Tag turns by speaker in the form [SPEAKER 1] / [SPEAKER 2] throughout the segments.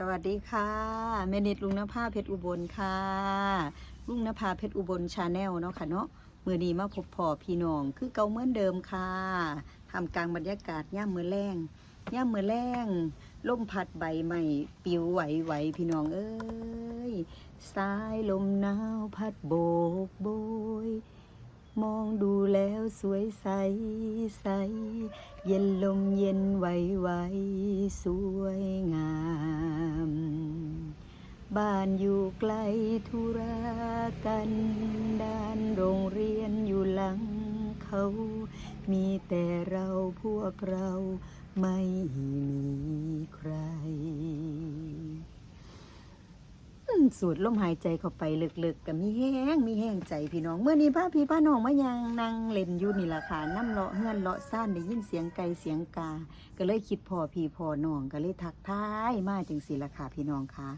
[SPEAKER 1] สวัสดีค่ะเมนิดลุงนภาเพชรอุบลค่ะ ลุงนภาเพชรอุบลชาแนลเนาะค่ะเนาะมือนี้มาพบพ่อพี่น้องคือเก่าเหมือนเดิมค่ะทำกลางบรรยากาศย่ามมือแรงย่ามมือแรงลมพัดใบใหม่ปิวไหวไหวพี่น้องเอ้ยสายลมหนาวพัดโบกโบย มองดูแล้วสวยใสใส เย็นลมเย็นไหวไหวสวยงาม บ้านอยู่ไกลธุระกันดานโรงเรียนอยู่หลังเขา มีแต่เราพวกเราไม่มีใคร สูดลมหายใจเข้าไปลึกๆกับมีแห้งมีแห้งใจพี่น้อง เมื่อนี้พาพี่พาน้องมายังนั่งเล่นอยู่นี่ล่ะค่ะน้ำเลาะเฮือนเลาะซ่านได้ยินเสียงไก่เสียงกา ก็เลยคิดพอพี่พอน้องก็เลยทักทายมาจังสิล่ะค่ะพี่น้องค่ะ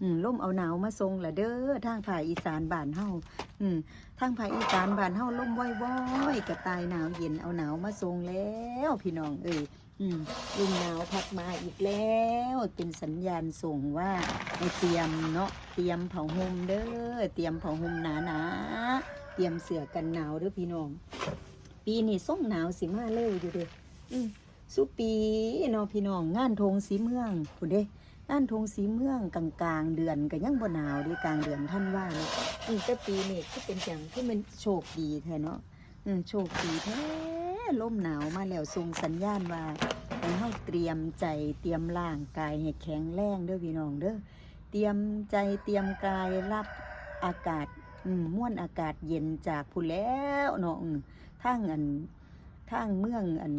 [SPEAKER 1] อืมลมเอาหนาวมาทรงละเด้อทางภาคอีสานบ้านเฮาอืมทางภาคอีสานบ้านเฮาลมว้อยๆกระตายหนาวเย็นเอาหนาวมาทรงแล้ว พี่น้องเอ้ยอืม ลมหนาวพัดมาอีกแล้ว เป็นสัญญาณส่งว่าให้เตรียมเนาะเตรียมผ้าห่มเด้อเตรียมผ้าห่มหนาๆเตรียมเสื้อกันหนาวเด้อพี่น้อง ปีนี้ส่งหนาวสิมาเร็วอยู่เด้ออืมสุปีเนาะพี่น้องงานธงสีเมืองคุณเด้งานธงสีเมืองกลางเดือนก็ยังบ่หนาวดิกลางเดือนท่านว่าเลยอืมแต่ปีนี้ก็เป็นอย่างที่มันโชคดีแท้เนาะอืมโชคดีแท้ ลมหนาวมาแล้วส่งสัญญาณว่าให้เฮาเตรียมใจเตรียมร่างกายให้แข็งแรงเด้อพี่น้องเด้อเตรียมใจเตรียมกายรับอากาศม่วนอากาศเย็นจากผู้แล้วเนาะอืมทางอันทางเมืองอัน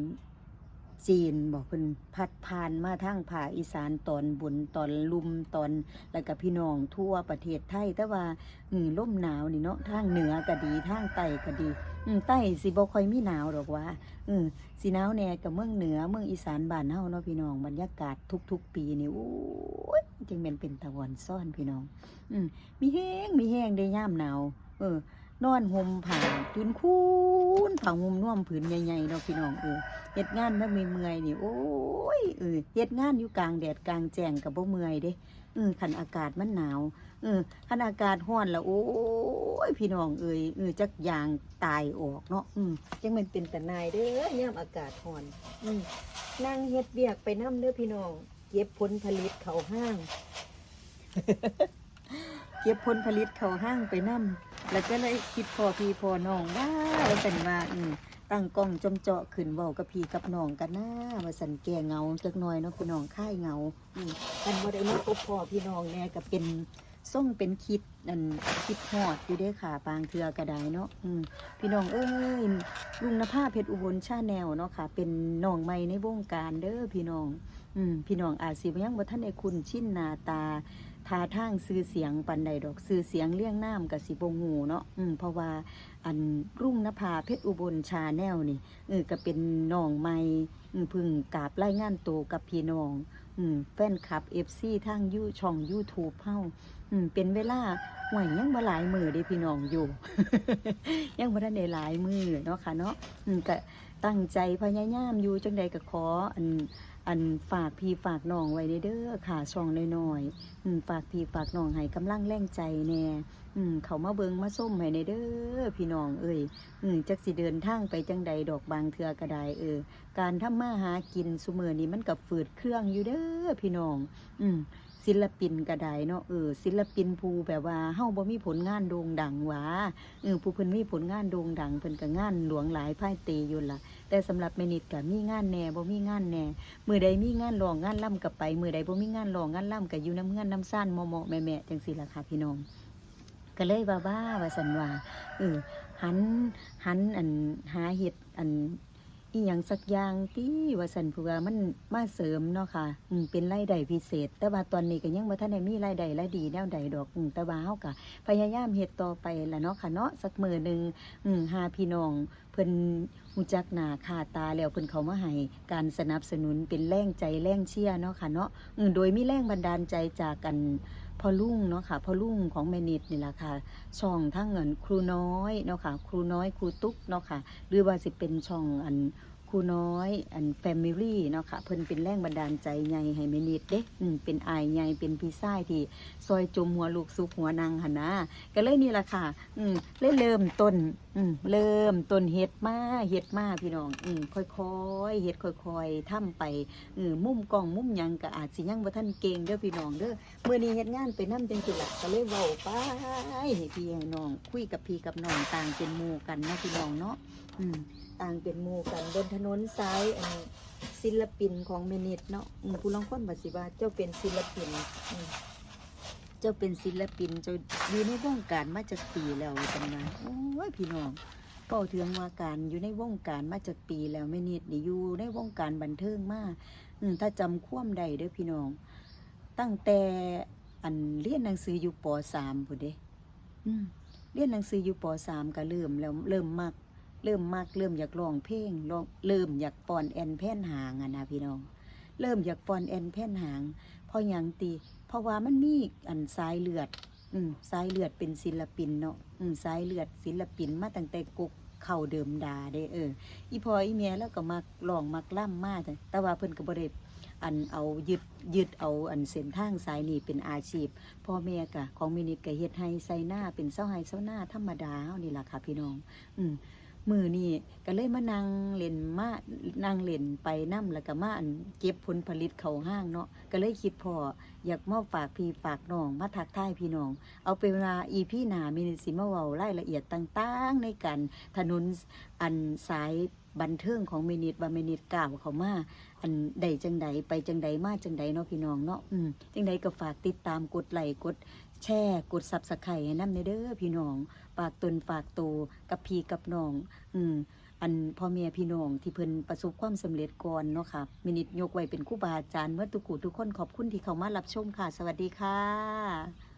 [SPEAKER 1] จีนบอกเพิ่นพัดผ่านมาทางภาคอีสานตอนบนตอนลุมตอนแล้วก็พี่น้องทั่วประเทศไทย แต่ว่าอืมลมหนาวนี่เนาะทางเหนือก็ดีทางใต้ก็ดี อืมใต้สิบ่ค่อยมีหนาวหรอกว่าอืมสีหนาวแน่กับเมืองเหนือเมืองอีสานบ้านเฮาเนาะพี่น้องบรรยากาศทุก ๆ ปีนี่โอ้ยจึงเป็นเป็นตะวันซ่อนพี่น้อง อืมมีแห้งมีแห้งได้ย่ามหนาว เออ นอนห่มผ้าจุนคูนผ้าห่มน่วมผืนใหญ่ๆเนาะพี่น้องเออเฮ็ดงานมาเมื่อยๆนี่โอ้ยเออเฮ็ดงานอยู่กลางแดดกลางแจ้งกับบ่เมื่อยเด้เออคันอากาศมันหนาวเออคันอากาศร้อนแล้วโอ้ยพี่น้องเอ้ยเออจักอย่างตายออกเนาะอืมจังมันเป็นแต่นายเด้อยามอากาศร้อน อืมนั่งเฮ็ดเบียกไปน้ำเด้อพี่น้องเก็บผลผลิตเขาห้าง เก็บผลผลิตเขาห้างไปน้ำ แล้วก็เลยคิดพอพี่พอน้องว่าว่าสันว่าอืมตั้งกล้องจำเจาะขึ้นเว้ากับพี่กับน้องกันนะว่าสันแก่เงาจักหน่อยเนาะพี่น้องค่ายเงาอืมกันบ่ได้มาพบพ่อพี่น้องแน่ก็เป็นส่งเป็นคิดอันคิดฮอดอยู่เด้อค่ะปางเทือกระไดเนาะอืมพี่น้องเอ้ยลุงนภาเพชรอุบลชาแนลเนาะค่ะ เป็นน้องใหม่ในวงการเด้อพี่น้อง อืมพี่น้องอาจสิบ่ยังบ่ทันได้คุ้นชินนาตา ทาทางสื่อเสียงปันใดดอกสื่อเสียงเลี้ยงน้ำกับสิบ่ฮู้เนาะอืมเพราะว่าอันรุ่งนภาเพชรอุบลชาแนลนี่เออก็เป็นน้องใหม่อืพึ่งกาบรายงานโตกับพี่น้องอืมแฟนคลับ FC ทางยูช่อง YouTube เฮาอืมเป็นเวลาหวยยังบ่หลายมือเด้พี่น้องอยู่ ยังบ่ทันได้หลายมือเนาะค่ะเนาะอืมก็ตั้งใจพยายามอยู่จังใดก็ขออัน อันฝากพี่ฝากน้องไว้เด้อค่ะช่องน้อยๆอืมฝากพี่ฝากน้องให้กำลังแรงใจแน่อืมเขามาเบิงมาส้มให้ในเด้อพี่น้องเอ้ยอืมจักสิเดินทางไปจังใดดอกบางเทือก็ไดเออ การทำมาหากินสุมือนี้มันกับฝืดเครื่องอยู่เด้อพี่น้อง อืม ศิลปินก็ได้เนาะเออศิลปินผู้แบบว่าเฮาบ่มีผลงานโด่งดังหวาเออผู้เพิ่นมีผลงานโด่งดังเพิ่นก็งานหลวงหลายพ่ายเตอยู่ล่ะ แต่สำหรับแม่นิดก็มีงานแหน่บ่มีงานแหน่มื้อใดมีงานรองงานล่ำก็ไปมื้อใดบ่มีงานรองงานล่ำก็อยู่น้ำเงินน้ำซ่านหมาะๆแม่ๆจังซี่ล่ะค่ะพี่น้องก็เลยว่าบ้าว่าสันว่าเออหันหันอันหาเห็ดอัน อีหยังสักอย่างที่ว่าสันเพื่อมันมาเสริมเนาะค่ะอืมเป็นรายได้พิเศษ แต่ว่าตอนนี้ก็ยังบ่ทันได้มีรายได้รายดีแนวใดดอกอืมแต่ว่าเฮาก็พยายามเฮ็ดต่อไปล่ะเนาะค่ะเนาะสักมื้อหนึงอืมหาพี่น้องเพิ่นฮู้จักหน้าค่าตาแล้วเพิ่นเขามาให้การสนับสนุนเป็นแรงใจแรงเชียร์เนาะค่ะเนาะอืมโดยมีแรงบันดาลใจจากกันพอลุ่งเนาะค่ะพอลุ่งของแมนิดนี่แหละค่ะช่องทั้งเงินครูน้อยเนาะค่ะครูน้อยครูตุ๊กเนาะค่ะหรือว่าสิเป็นช่องอัน ครูน้อยอันแฟมิลี่เนาะค่ะเพิ่นเป็นแรงบันดาลใจใหญ่ให้แม่นิดเด้อืมเป็นอายใหญ่เป็นพี่ชายที่ซอยจมหัวลูกซุกหัวนางหั่นนะก็เลยนี่ล่ะค่ะ อืมเลยเริ่มต้นอืมเริ่มต้นเฮ็ดมาเฮ็ดมาพี่น้องอืมค่อยๆเฮ็ดค่อยๆทำไปเออมุมกล้องมุมหยังก็อาจสิยังบ่ทันเก่งเด้อพี่น้องเด้อมื้อนี้เฮ็ดงานไปนำจังซี่ล่ะก็เลยเว้าไปให้พี่ให้น้อง คุยกับพี่กับน้องต่างเป็นหมู่กันเนาะพี่น้องเนาะอืม ต่างเป็นหมู่กันบนถนนซ้ายอันศิลปินของเมนิดเนาะอืมผู้ลางคนบ่สิว่าเจ้าเป็นศิลปินอืมเจ้าเป็นศิลปินเจ้าอยู่ในวงการมาจากปีแล้วจังนะโอ้ยพี่น้องเป้าถึงว่าการอยู่ในวงการมาจากปีแล้วไม่นิดนี่อยู่ในวงการบันเทิงมาอืมถ้าจำควมใดเด้อพี่น้อง ตั้งแต่อันเรียนหนังสืออยู่ปสามพุ่นเด้อืมเรียนหนังสืออยู่ปสามก็เริ่มแล้วเริ่มมัก เริ่มมักเริ่มอยากร้องเพลงร้องเริ่มอยากปอนแอนแพ่นหางอะนะพี่น้อง เริ่มอยากปอนแอนแพ่นหางเพราะหยังตีเพราะว่ามันมีอันสายเลือด อืมสายเลือดเป็นศิลปินเนาะอืมสายเลือดศิลปินมาตั้งแต่กุกเข่าเดิมดาเด้เออ อีพออีเมียแล้วก็มักร้องมักล่ำมาแต่แต่ว่าเพิ่นก็บ่ได้อันเอายึดยึดเอาอันเส้นทางสายนี้เป็นอาชีพพ่อแม่กะของมินิตก็เฮ็ดให้ใส่หน้าเป็นเส้าไห้เส้าหน้าธรรมดาเฮานี่ล่ะค่ะพี่น้อง อืม มือนี่ก็เลยมานั่งเล่นมานั่งเล่นไปนํแล้วก็มาเก็บผลผลิตเขาห้างเนาะก็เลยคิดพออยากมาฝากพี่ฝากน้อง มาทักทายพี่น้อง เอาเป็นเวลาอีพี่หนามีสิมาเว้ารายละเอียดต่างๆ ในการถนนอันสายบันเทิงของเมนิดบาเมนิดกล่าวเขามาอันใดจังใดไปจังใดมาจังใดเนาะพี่น้องเนาะอืมจังใดก็ฝากติดตามกดไลค์กด แชร์กดซับสไครต์ให้นำเด้อพี่น้องฝากตนฝากโตวกับพี่กับน้อง อืมอันพ่อแม่พี่น้องที่เพิ่นประสบความสำเร็จก่อนเนาะค่ะมินิดยกไว้เป็นคู่บาอาจารย์เมื่อทุกกูทุกคนขอบคุณที่เข้ามารับชมค่ะ สวัสดีค่ะ